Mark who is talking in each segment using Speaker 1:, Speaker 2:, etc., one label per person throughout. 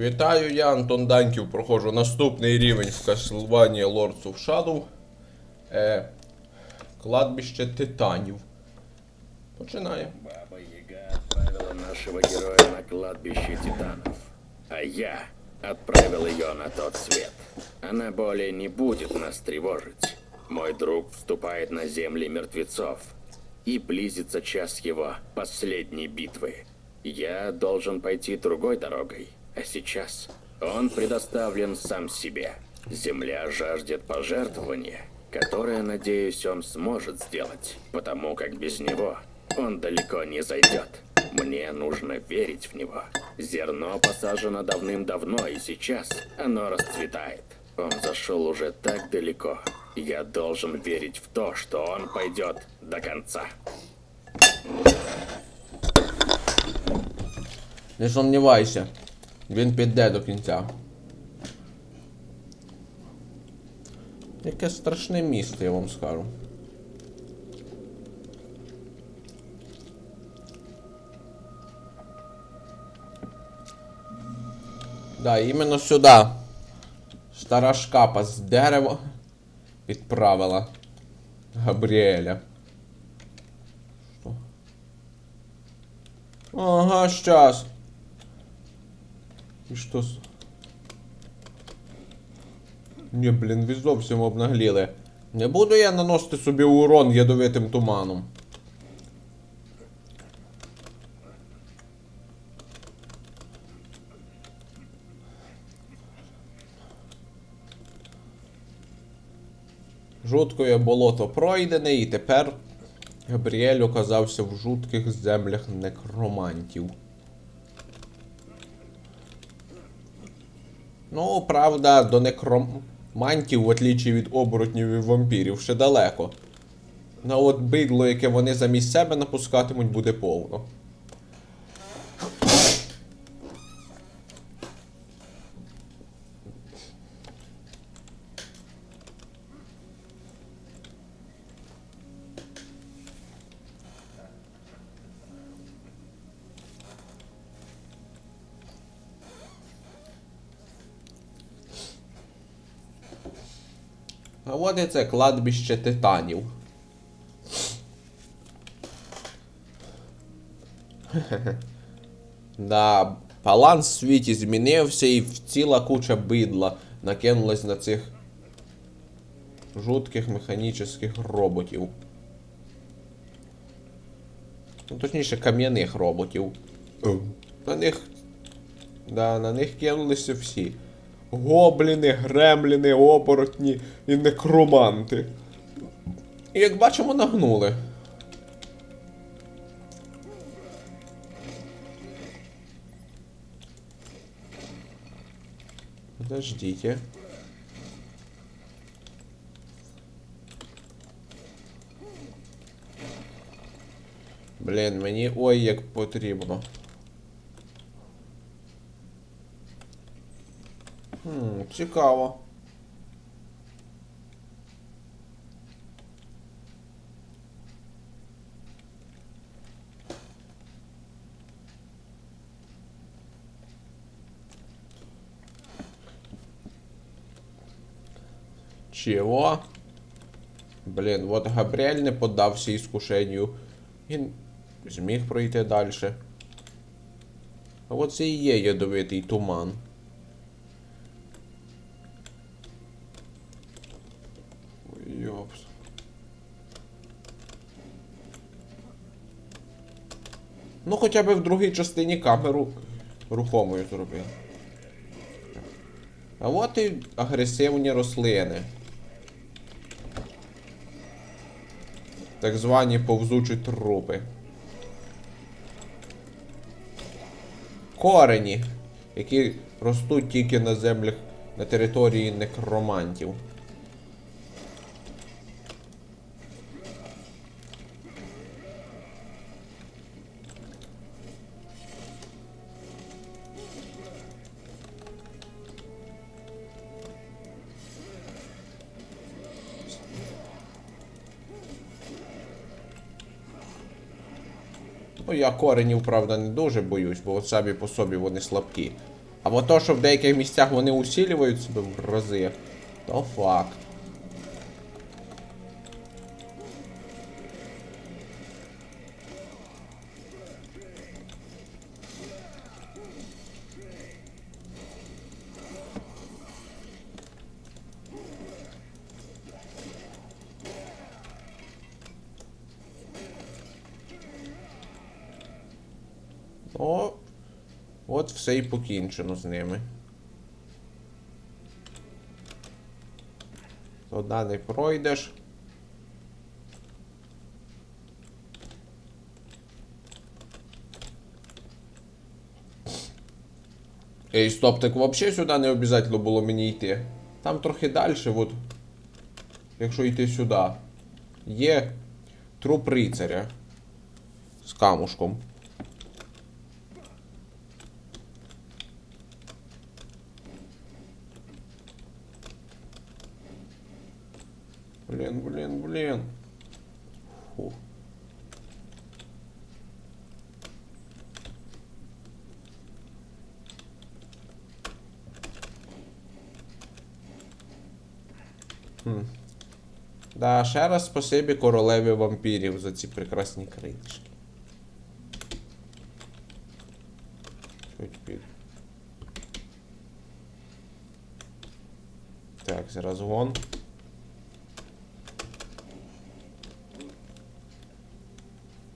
Speaker 1: Вітаю, я Антон Даньків, проходжу наступний рівень в Castlevania Lords of Shadow. Е, кладбище титанів. Починаємо.
Speaker 2: Баба Яга отправила нашего героя на кладбище титанов. А я отправил ее на тот свет. Она более не будет нас тревожить. Мой друг вступает на земли мертвецов. И близится час его последней битвы. Я должен пойти другой дорогой. А сейчас он предоставлен сам себе. Земля жаждет пожертвования, которое, надеюсь, он сможет сделать, потому как без него он далеко не зайдет. Мне нужно верить в него. Зерно посажено давным-давно, и сейчас оно расцветает. Он зашел уже так далеко. Я должен верить в то, что он пойдет до конца.
Speaker 1: Не сумнівайся, він піде до кінця. Яке страшне місто, я вам скажу. Да, іменно сюди. Стара шкапа з дерева відправила Габріеля. Що? Ага, щас. І що? з- Ні, блін, ви зовсім обнагліли. Не буду я наносити собі урон ядовитим туманом. Жуткое болото пройдене, і тепер Габріель оказався в жутких землях некромантів. Ну, правда, до некромантів, в отлічі від оборотнів і вампірів, ще далеко. На от бидло, яке вони замість себе напускатимуть, буде повно. А от це кладбище титанів. Да, баланс в світі змінився і ціла куча бидла накинулась на цих жутких механічних роботів. Ну, точніше, кам'яних роботів. На них. Да, на них кинулися всі. Гобліни, гремліни, оборотні і некроманти. І як бачимо, нагнули. Подождите. Блін, мені ой як потрібно. Хм, цікаво. Чего? Блін, от Габріель не поддався іскушенню. Він зміг пройти далі. А от це і є ядовитий туман. Ой, Йопс. Ну, хоча б в другій частині камеру рухомою зробив. А от і агресивні рослини. Так звані повзучі трупи. Корені, які ростуть тільки на землях на території некромантів. Ну, я коренів, правда, не дуже боюсь, бо от самі по собі вони слабкі. Або то, що в деяких місцях вони усілюють себе в рази, то факт. Все і покінчено з ними. Туди не пройдеш. Ей, стоп, так взагалі сюди не обов'язково було мені йти. Там трохи далі, от. Якщо йти сюди. Є труп рицаря. З камушком. Блин, блин, блин. Фу. Хм. Да, ще раз спасибі королеві вампірів за ці прекрасні критички. Під. Так, зараз вон.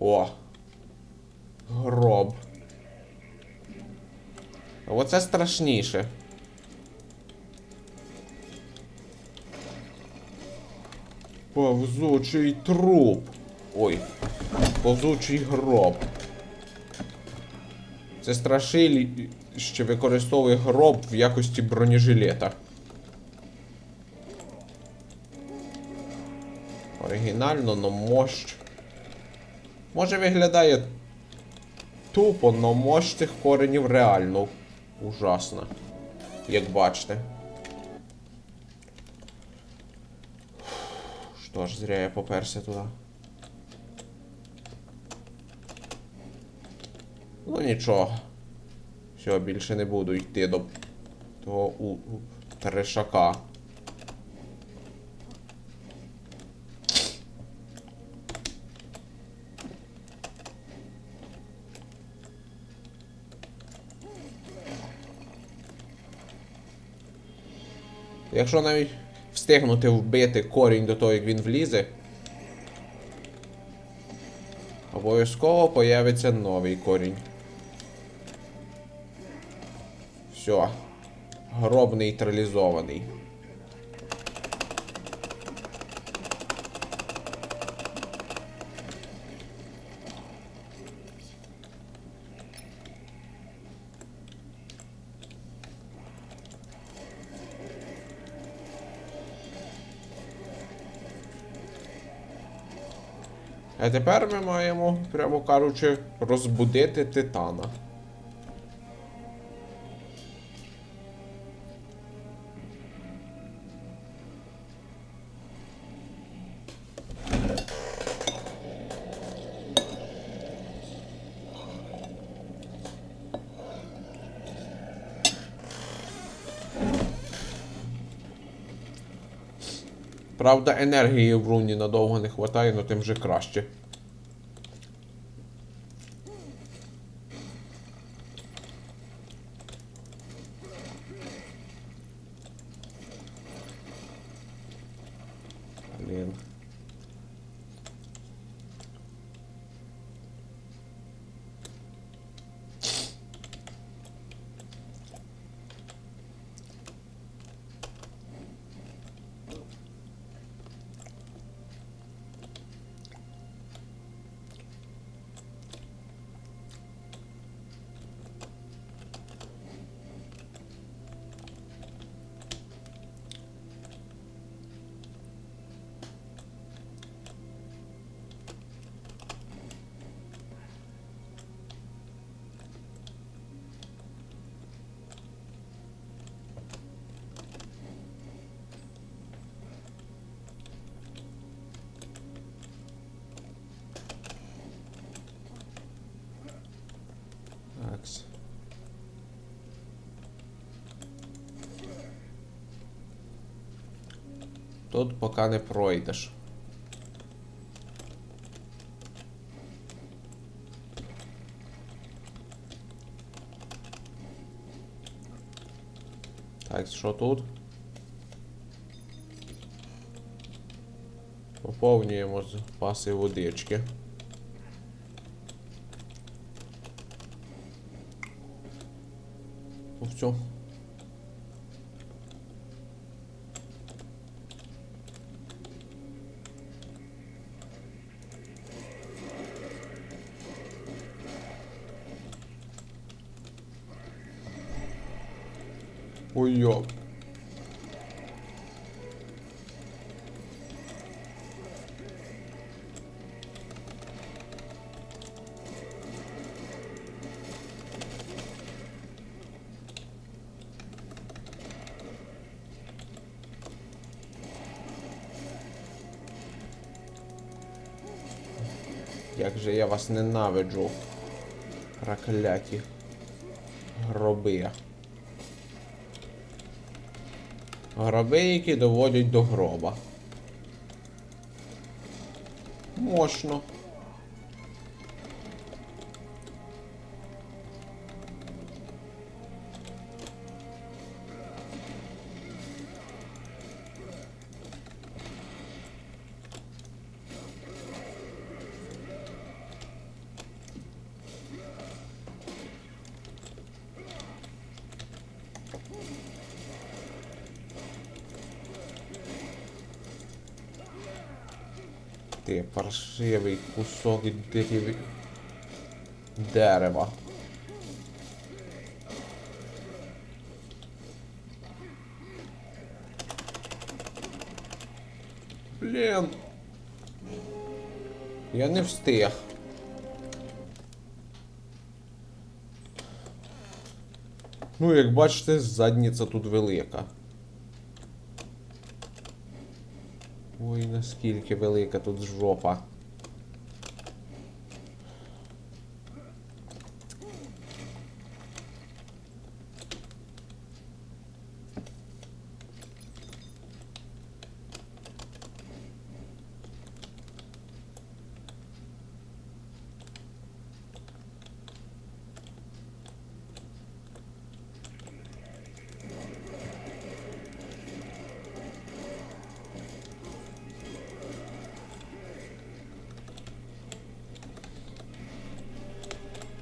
Speaker 1: О. Гроб. Оце страшніше. Повзучий труп. Ой. Повзучий гроб. Це страшиль, що використовує гроб в якості бронежилета. Оригінально, но мощ. Може виглядає тупо, но мощ цих коренів реально ужасна. Як бачите. Що ж, зря я поперся туди. Ну нічого. Все, більше не буду йти до того у, у трешака. Якщо навіть встигнути вбити корінь до того, як він влізе, обов'язково появиться новий корінь. Все. Гроб нейтралізований. А тепер ми маємо, прямо кажучи, розбудити титана. Правда, енергії в руні надовго не вистачає, але тим вже краще. Блін. Тут поки не пройдеш. Так, що тут? Поповнюємо запаси водички. Все. Ой. Як же я вас ненавиджу. Прокляті гроби. Гроби, які доводять до гроба. Мощно. Паршивий кусок дерев... дерева. Блін. Я не встиг. Ну, як бачите, задниця тут велика. Ой, наскільки велика тут жопа.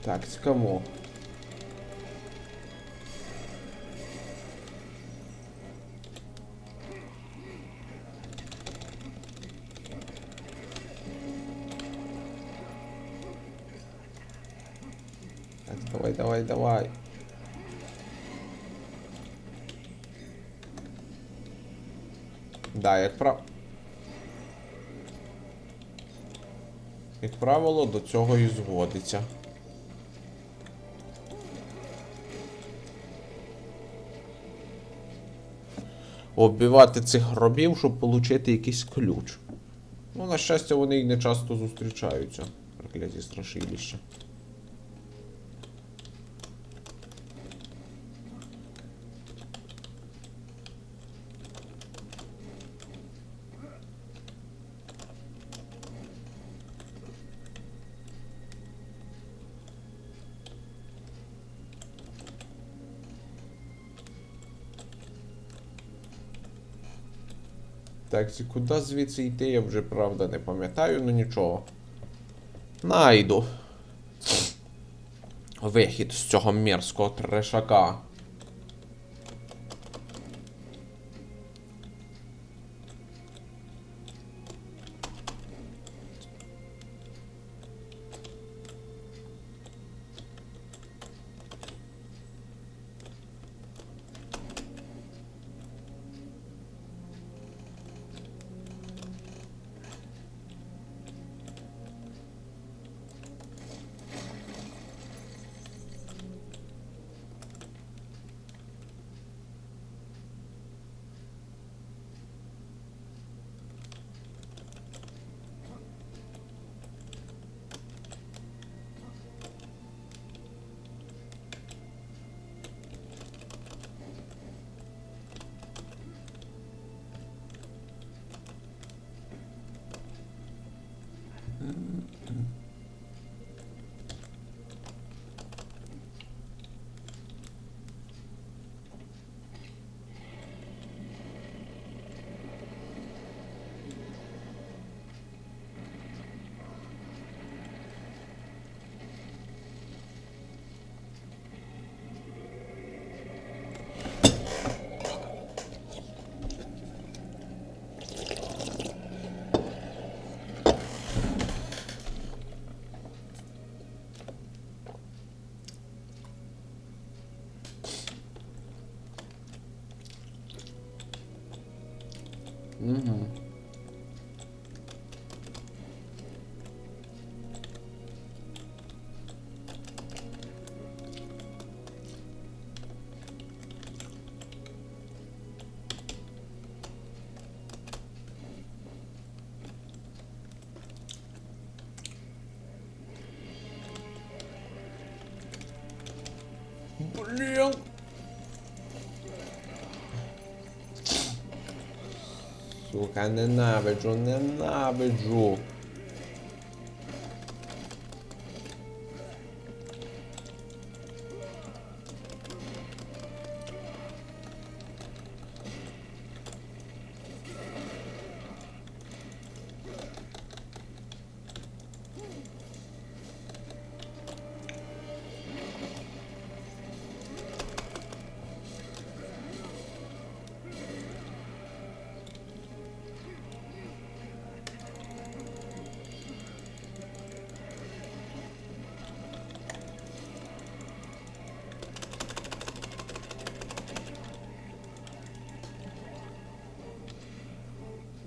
Speaker 1: Так, цікаво. Так, давай, давай, давай. Да, як прав. Як правило, до цього і зводиться. Оббивати цих гробів, щоб отримати якийсь ключ. Ну, на щастя, вони і не часто зустрічаються. Прокляті страшилища. Так, ці куди звідси йти, я вже правда не пам'ятаю, ну нічого. Найду. Вихід з цього мерзкого трешака. Угу. Блин. Сука, ненавиджу, ненавиджу.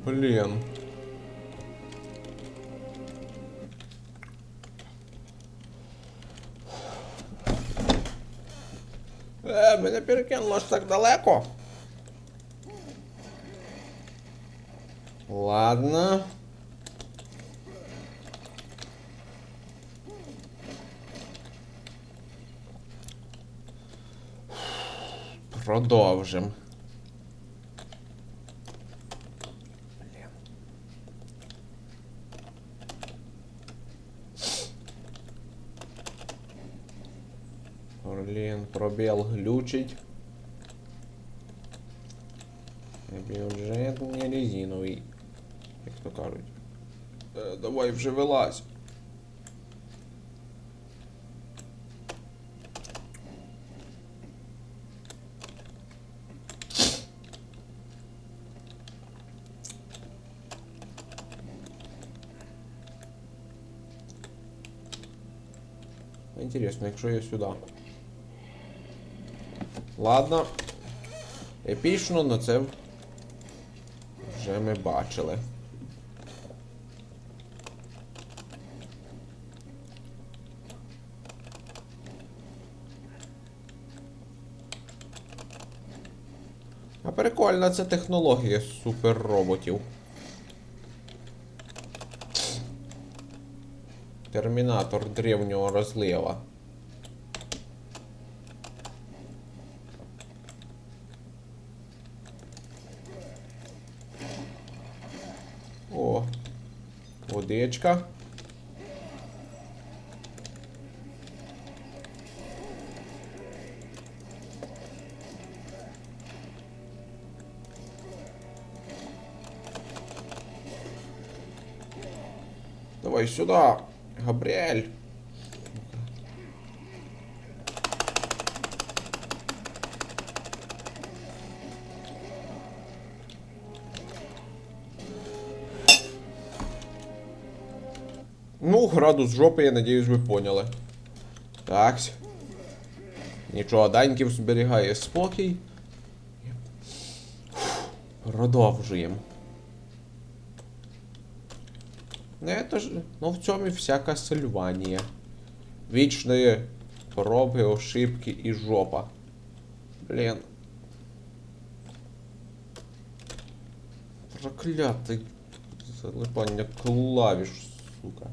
Speaker 1: Блін. Е, мене перекинуло аж так далеко. Ладно. Продовжим. Блін, пробіл глючить. Бюджет не резиновий. Як то кажуть. Е, давай вже вилазь. Інтересно, якщо я сюди. Ладно. Епічно, но це вже ми бачили. А прикольна це технологія суперроботів. Термінатор древнього розлива. Водичка. Давай сюда, Габриэль. Ну, градус жопи, я надіюсь, ви поняли. Так. Нічого, Даньків зберігає спокій. Продовжуємо. Ну, это ж, ну в цьому і вся Касельванія. Вічні пороби, ошибки і жопа. Блін. Проклятий залипання клавіш, сука.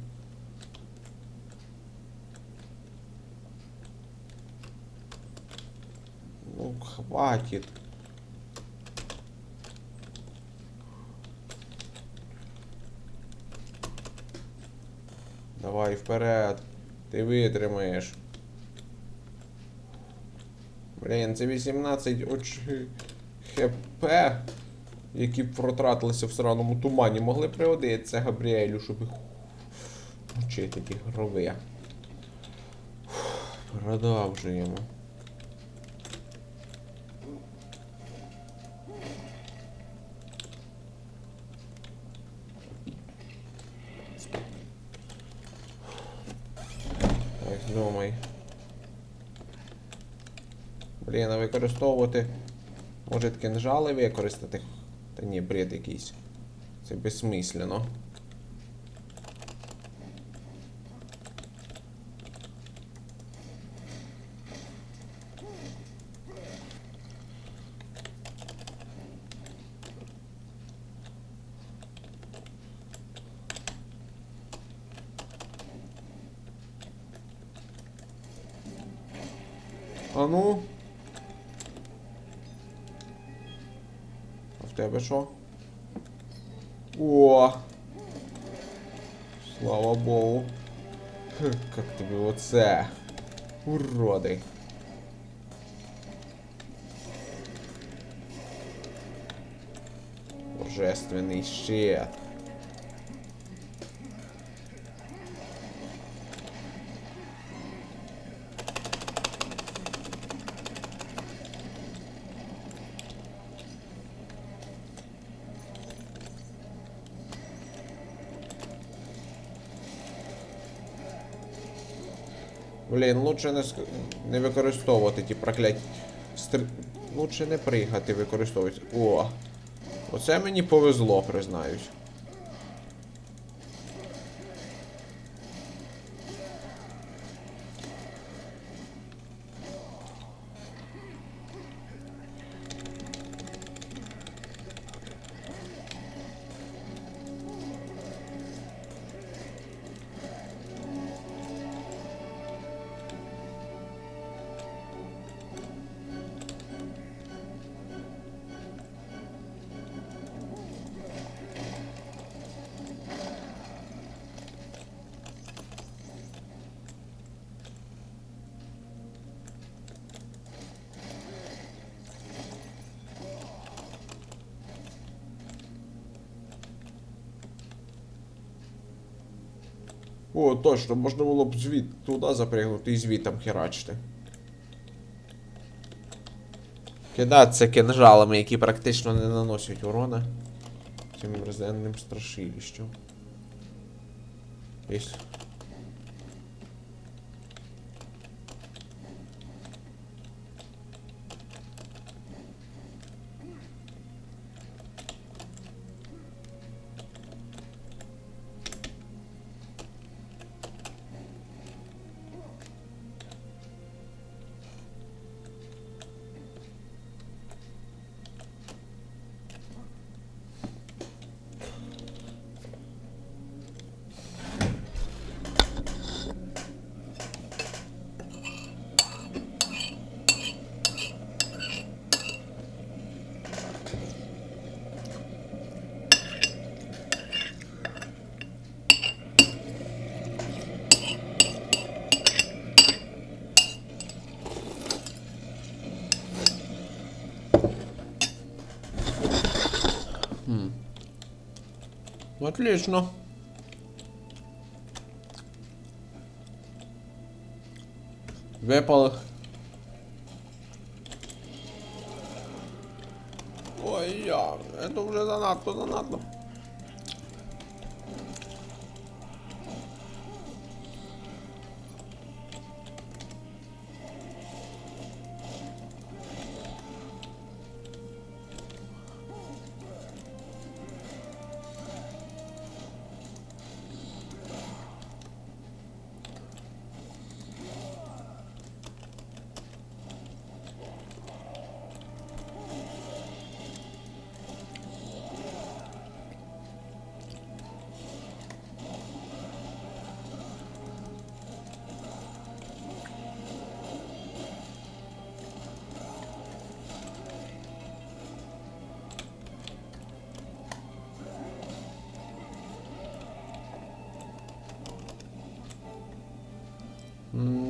Speaker 1: Ну, хватит. Давай вперед. Ти витримаєш. Блін, це 18 оч... хп, які б протратилися в сраному тумані, могли пригодитися Габріелю, щоб їх вчити ті грови. Продовжуємо. Так, думай. Блін, а використовувати. Може кинжали використати? Та ні, бред якийсь. Це безсмислено. А ну. Тебе що? О! Слава Богу. Как тобі оце? Уроди. Божественний щит. Блін, лучше не, ск- не використовувати ті прокляті. Стр... Лучше не пригати використовувати. О! Оце мені повезло, признаюсь. О, точно, можна було б звід туди запрягнути і звітом херачити. Кидатися кинжалами, які практично не наносять урона цим резенним страшилищем. Єсть. Отлично. Випали. Ой, я, это уже занадто, занадто.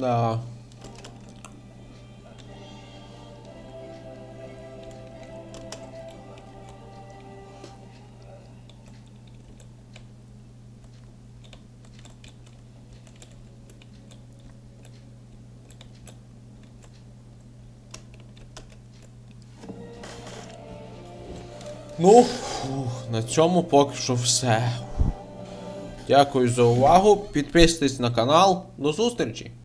Speaker 1: Да. Ну, на цьому поки що все. Дякую за увагу. Підписуйтесь на канал. До зустрічі!